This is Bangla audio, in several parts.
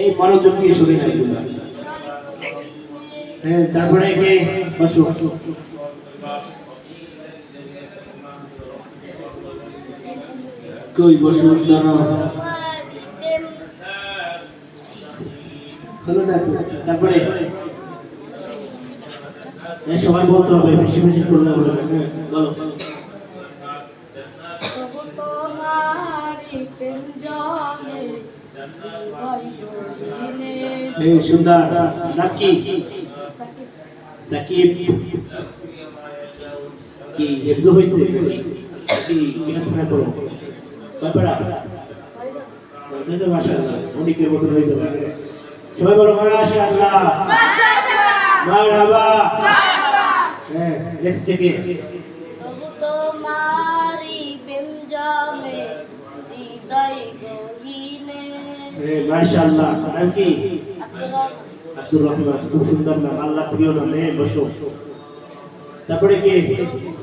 এই মনোযোগ দিয়ে শুনে হ্যাঁ তারপরে কে? বসো। কই বসো দাঁড়াও। হলো না তো? তারপরে? এ, সবাই বলতে হবে বেশি বেশি করলে হ্যাঁ বলো। এই সুন্দর নাম কি? সাকিব। কি এক্সো হয়েছে? কি কিনা করো ব্যাপারা আপনাদের ভাষা অনেকের মতো হয়ে যাবে। সবাই বলো মাশা আল্লাহ মারহাবা। হ্যাঁ থেকে। তবু হৃদয় হ্যাঁ মাশাআল্লাহ, নাম কি? আব্দুর রহমান, খুব আল্লাহ প্রিয় নাম হ্যাঁ তারপরে কে?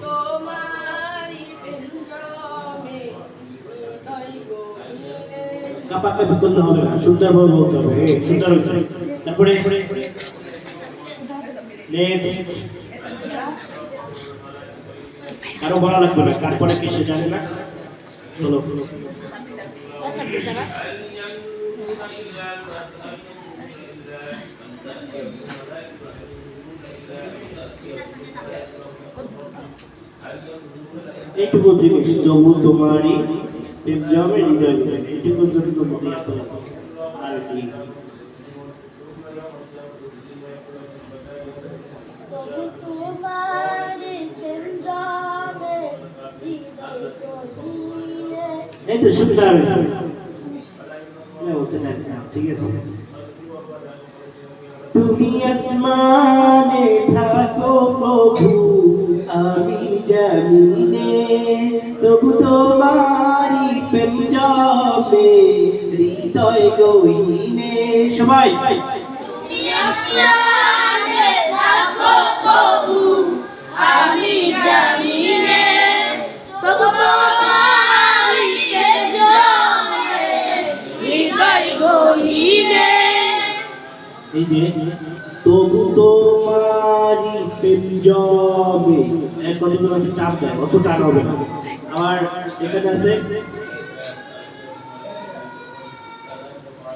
তোমারি পেঞ্জামে হৃদয় গহীনে কাপা কাপি করলে হবে না সুন্দর ভাবে বলতে হবে সুন্দর তারপরে? কারও বলা লাগবে না, তারপরে কে সে জানে না? এইটুকু জিনিস তবু তোমারই প্রেমজামে হৃদয় করে এইটুকু জন্য মনে আসতে আর কি তবু তোমারি পেঞ্জামে হৃদয় গহীনে এই তো সুন্দর হয়েছে না, ঠিক আছে। তুমি আসমানে থাকো প্রভু আমি জামিনে। তবু তোমারি প্রেম যাবে হৃদয় গহীনে। সবাই। আসমানে থাকো প্রভু আমি জামিনে। তবু তোমারি কতগুলো আছে? টান দেয়, অত টান হবে না। আবার এখানে আছে,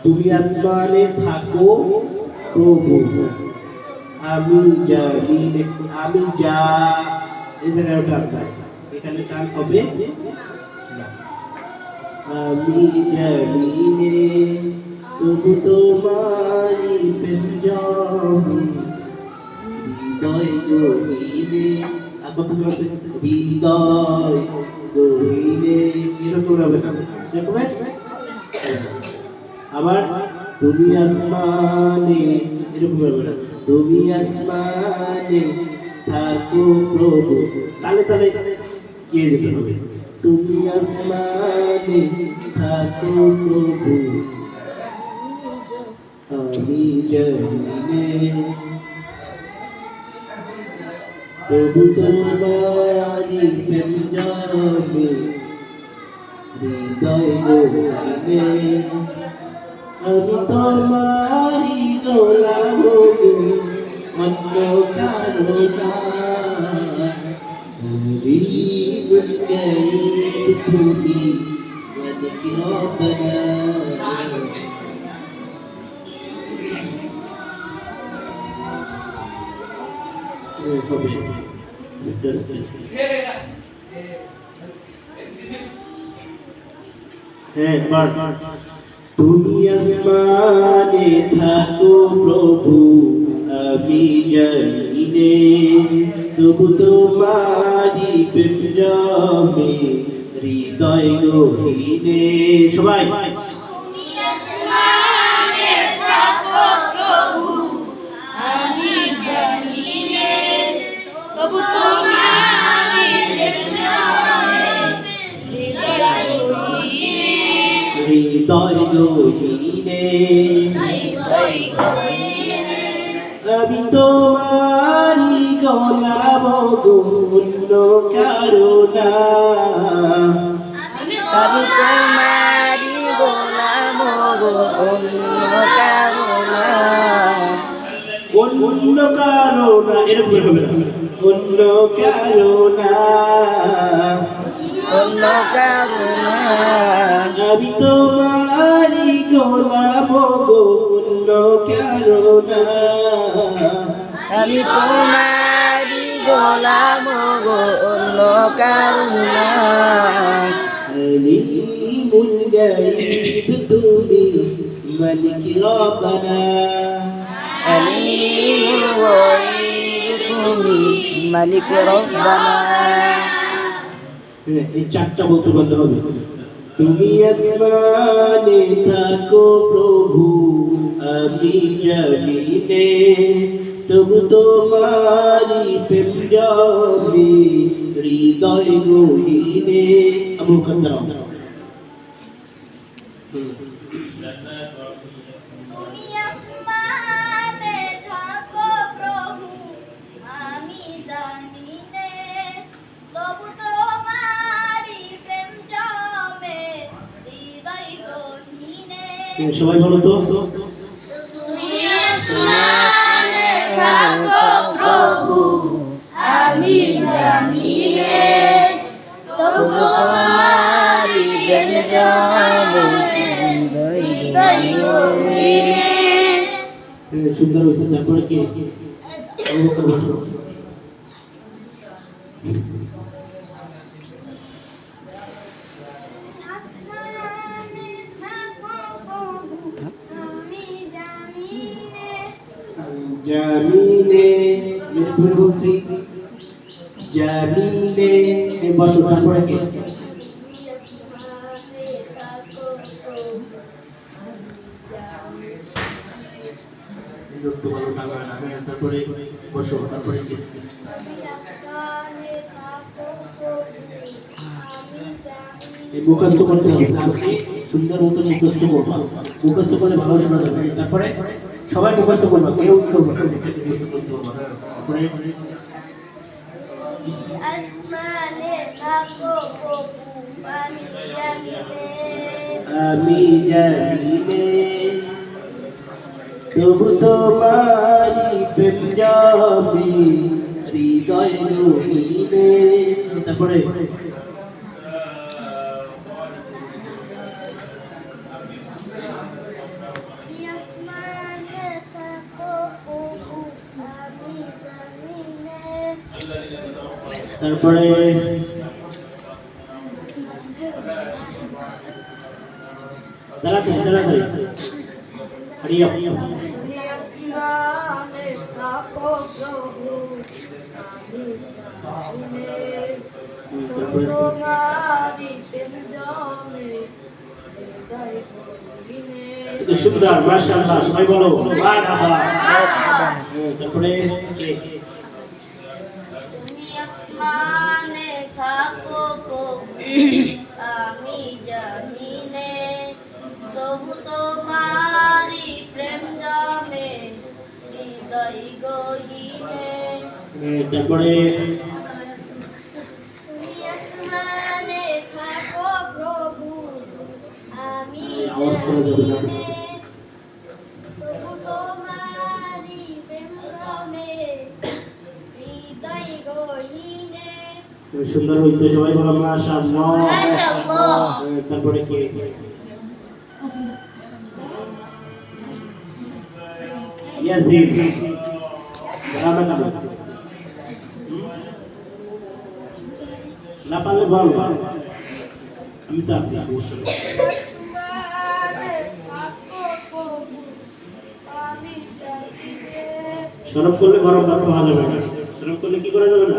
তুমি আসমানে থাকো প্রভু। আমি জানি আমি যা। এই জায়গায় টান দেয়। এখানে টান হবে আমি জানি তবু তোমারি প্রেম যাবে হৃদয় গহীনে? হৃদয় গহীনে। এরকম হবে না। এরকম? আবার, তুমি আসমানে, এরকম হবে না। তুমি আসমানে থাকো প্রভু। তালে তালে গিয়ে যেতে হবে। তুমি আসমানে থাকো প্রভু। जने प्रभु तो बारी पंजाबे হৃদয় গোলামে আমি তোমারি গোলাম অন্য কারো না গরিব গরিব তুমি বদকি রবনা হবে হ্যাঁ তুমি আসমানে থাকো প্রভু আমি জানিনে। তবু তোমারি প্রেম হৃদয় গহীনে। সবাই। গহীনে আমি তোমারি গোলাম গো অন্য কারও না আমি তোমারি গোলাম গো অন্য কারও না অন্য কারও না এরকম হবে না। অন্য না অন্য কারও না আমি তোমারি গোলাম গো অন্য কারও না আমি তোমারি গোলাম গো অন্য কারও আলিমুল গাইব তুমি মালিক রব্বানা। আলিমুল গায়ব তুমি মালিক রব্বানা। এই চারটা বলতে বলতে হবে। তুমি আসমানে থাকো প্রভু, আমি জমিনে। তবু তোমারি প্রেম জমি, হৃদয় গহীনে আবু কান্দারাম সবাই বলো তো? আমি তোমারি সুন্দর হয়েছে? তারপরে কি? জামিনে মেরে বলছি জামিনে এই বসো, তারপরে কি? তারপরে বসো, তারপরে কি? এই মুখস্থ করতে হবে সুন্দর মতো মুখস্থ করবা। মুখস্থ করলে ভালো শোনা যাবে। তারপরে? সবাই মুখস্থ করবা কেউ আমি জানিনে তবু তোমারি যাবে হৃদয় রহিনে তারপরে তুমি আসমানে থাকো প্রভু আমি জানিনে তারপরে তাড়াতাড়ি তাড়াতাড়ি হারিয়া সুন্দর মাশাআল্লাহ সবাই বলো তারপরে আমি জানিনে তবু তোমারি প্রেম জামে হৃদয় গহিনে তারপরে আমি জানি না। সুন্দর হয়েছে সবাই বলো মাশাআল্লাহ তারপরে কে? না না পারলে বল। আমি তো আছি। সরব করলে গরম ভাত খাওয়া যাবে না। সরব করলে কি করা যাবে না?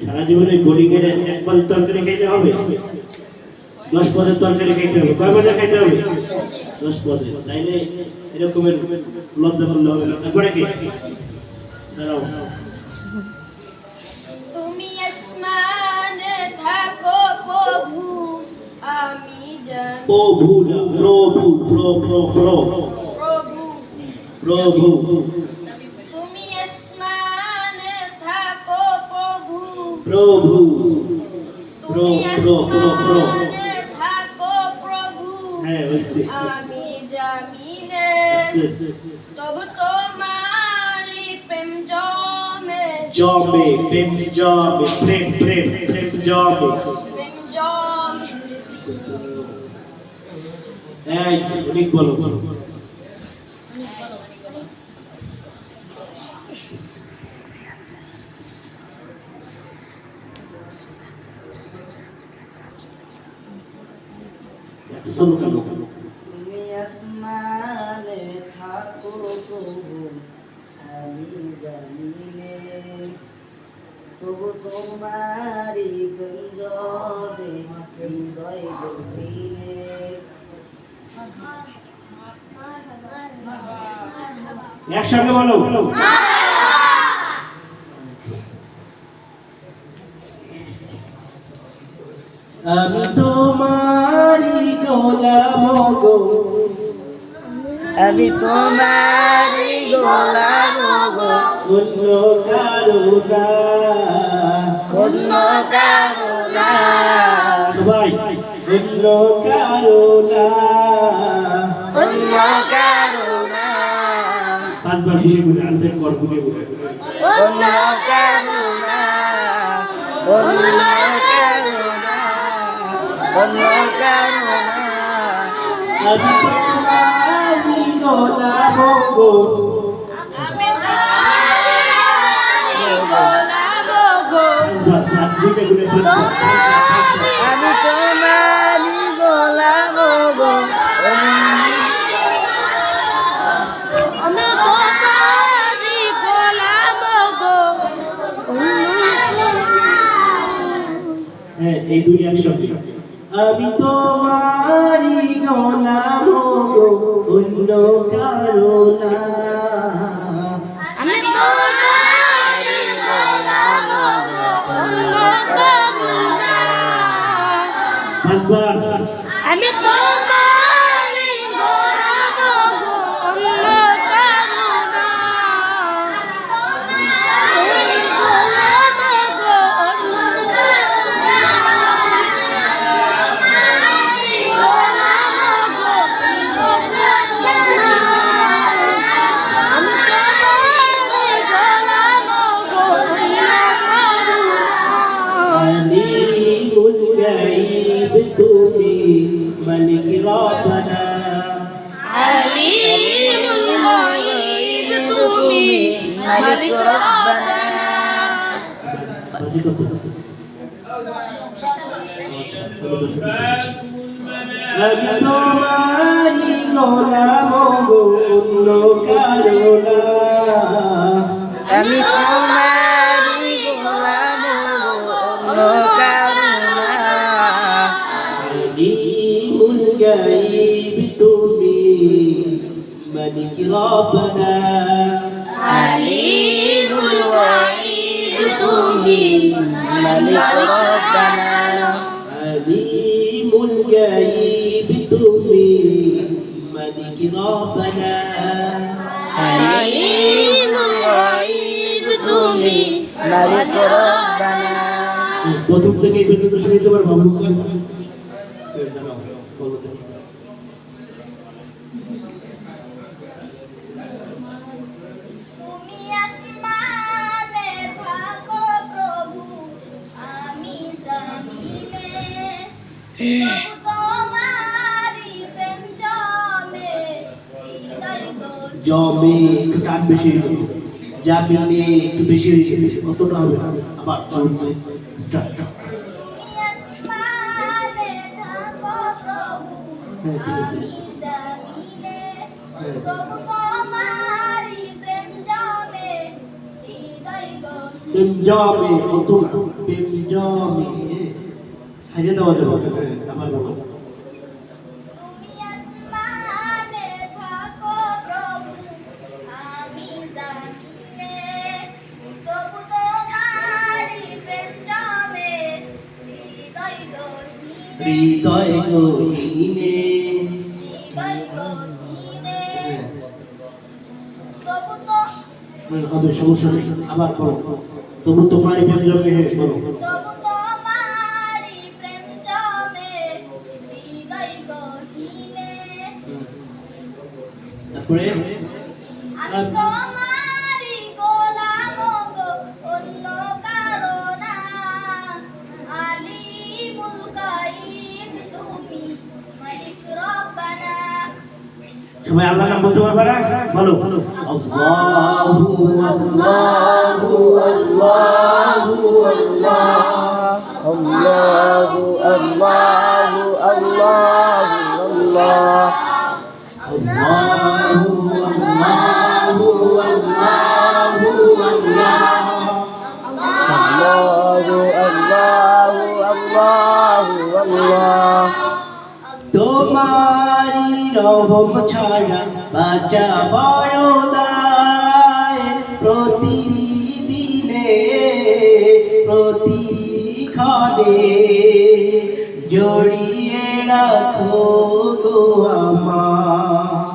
সারা জীবনে এর এক পদের তরকারি খাইতে হবে, দশ পদের তরকারি খাইতে হবে, কয় পদের খাইতে হবে? দশ পদে তাইলে এরকমের লজ্জা করলে হবে না। তারপরে কি? দাঁড়াও। আসমানে থাকো প্রভু, আমি প্রভু না প্রভু প্রভু প্রভু প্রভু। প্রভু। তুমি আসমানে থাকো প্রভু। প্রভু। প্রো, প্রো, প্রো। থাকো প্রভু। হ্যাঁ হয়েছে আমি জামিনে. তবু তোমারি প্রেম জমে। জমে প্রেম জমে প্রেম প্রেম প্রেম জমে। এই অনেক বলো এত চলো কেন? তুমি আসমানে থাকো প্রভু আমি জানিনে তবু তোমারি গঞ্জবে হৃদয় গভীরে একসঙ্গে বলো। আমি তোমারি গোলাম গো আমি তোমারি গোলাম গো অন্য কারুণা অন্য কারণা সবাই অন্য কারুণা অন্য কারণা পাঁচবার ঘুরে ঘুরে আনসার কর ঘুরে ঘুরে আমি তোমারি দুই একসঙ্গে আমি তোমারি গো অন্য কারণা আলিমুল গাইব তুমি মালিক রব্বানা আলিমুল গায়ব তুমি মালিক রব্বানা আলিমুল গাইব প্রথম থেকে এই পর্যন্ত তবু তোমারি প্রেম জমে একটু টান বেশি হয়ে যাবে জামিনে একটু বেশি হয়ে যাবে অতটা হবে আবার স্টার্ট থাকো প্রভু আমি জমিনে তবু তোমারি প্রেম জমে হৃদয় গহীনে। হবে সমস্যা নেই আবার করো। তবু তোমারই প্রেম জমে হে করো। তারপরে? সবাই আল্লাহর নাম বলতে পারবে না? বলো, আল্লাহু আল্লাহু আল্লাহু আল্লাহ, আল্লাহু আল্লাহু আল্লাহু আল্লাহ আল্লাহু আল্লাহু আল্লাহু আল্লাহ তোমারি রহম ছাড়া বাঁচা বড় দায় প্রতিদিনে, প্রতিক্ষণে জড়িয়ে রাখো গো আমার।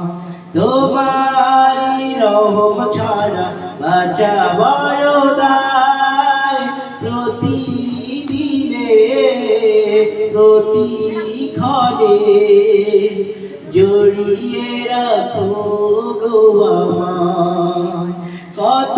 তোমারি রহম ছাড়া বাঁচা বড় দায় প্রতিদিনে, প্রতিক্ষণে জড়িয়ে রাখো গো আমায়। কত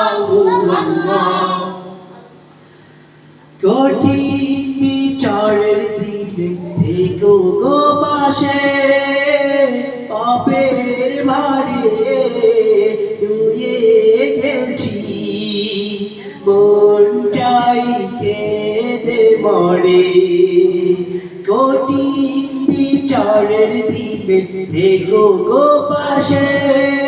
মরে কোটি বিচারের দিবে দেখো গো পাশে।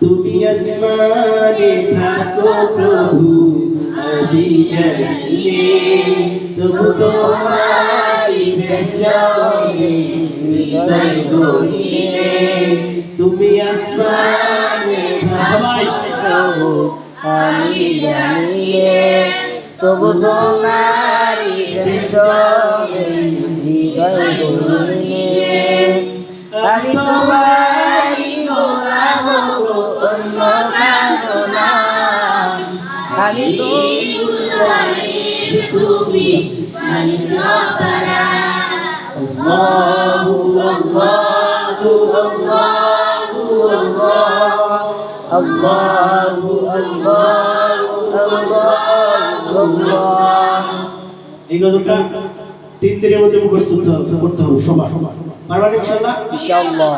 তুমি আসমানে থাকো প্রভু আমি জানিয়ে তবু তোমারি বেঞ্জামে হৃদয় গড়িয়ে তুমি আসমানে প্রভু আমি জানিয়ে তবু তোমারি হৃদয়ে হৃদয় গড়িয়ে আমি তোমারি অন্য কারও না আমি তুমি এই গজলটা তিন দিনের মধ্যে মুখস্থ করতে হবে করতে হবে সবার পারবেন ইনশাআল্লাহ ইনশাআল্লাহ।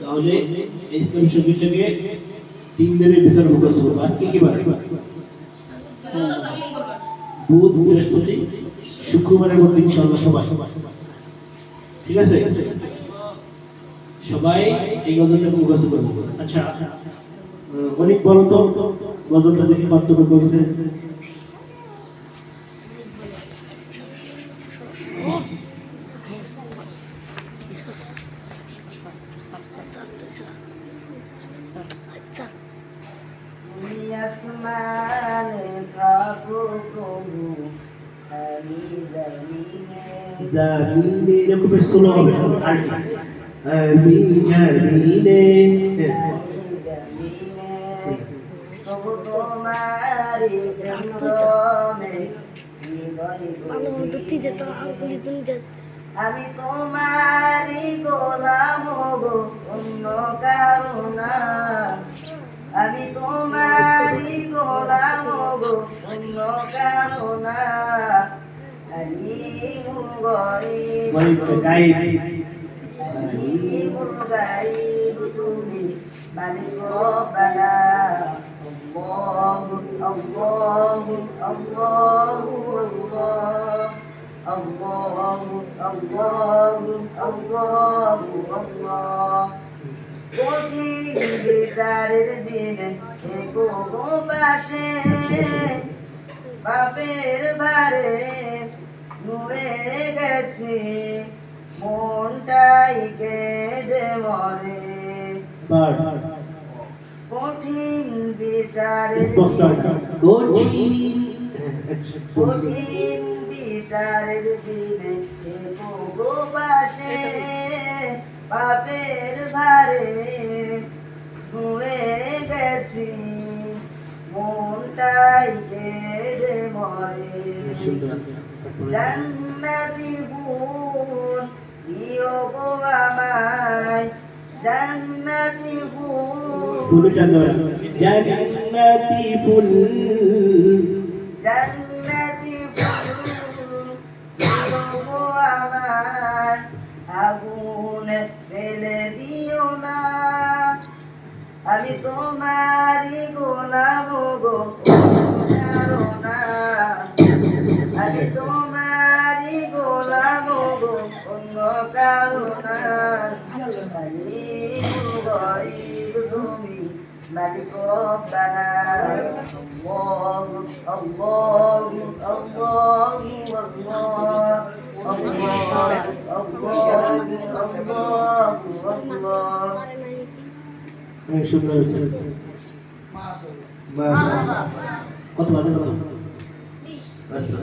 তাহলে এই ইসলামী সঙ্গীতটাকে তিন দিনের ভিতরে মুখস্থ করব। আজকে কি বার? বুধ, বৃহস্পতি, শুক্রবারের মধ্যে ইনশাল্লাহ সবাই ঠিক আছে? সবাই এই গজলটাকে মুখস্থ করব। আচ্ছা অনেক বলতো গজলটা দেখে পার্থক্য করেছে? গভীরে আমি তোমারি গোলাম গো অন্য কারণা আমি তোমারি গোলাম গো অন্য কারণা আমি বলে গাইব। তুমি। মালিক রব্বানা আল্লাহ আল্লাহ আল্লাহ। আল্লাহ আল্লাহ আল্লাহ আল্লাহ কঠিন বিচারের দিনে গো পাশে বাপের বারে নুয়ে গেছি মনটাই কেঁদে মরে। কঠিন বিচারের কঠিন। কঠিন বিচারের দিনে গো পাশে পাপের ভারে নুয়ে গেছি মনটাই কেড়ে মরে। জান্নাতি ফুল দিও গো আমায়। জান্নাতি ফুল জান্নাতি ফুল। জান্নাতি আগুনে ফেলে দিও না। আমি তোমারই গোলাম গো না। আমি তোমারই গোলাম গো, অন্য কারও আমি গরিব তুমি, মালিক আল্লাহ আল্লাহ আল্লাহ আল্লাহ অনেক সুন্দর কত ভালো কত আচ্ছা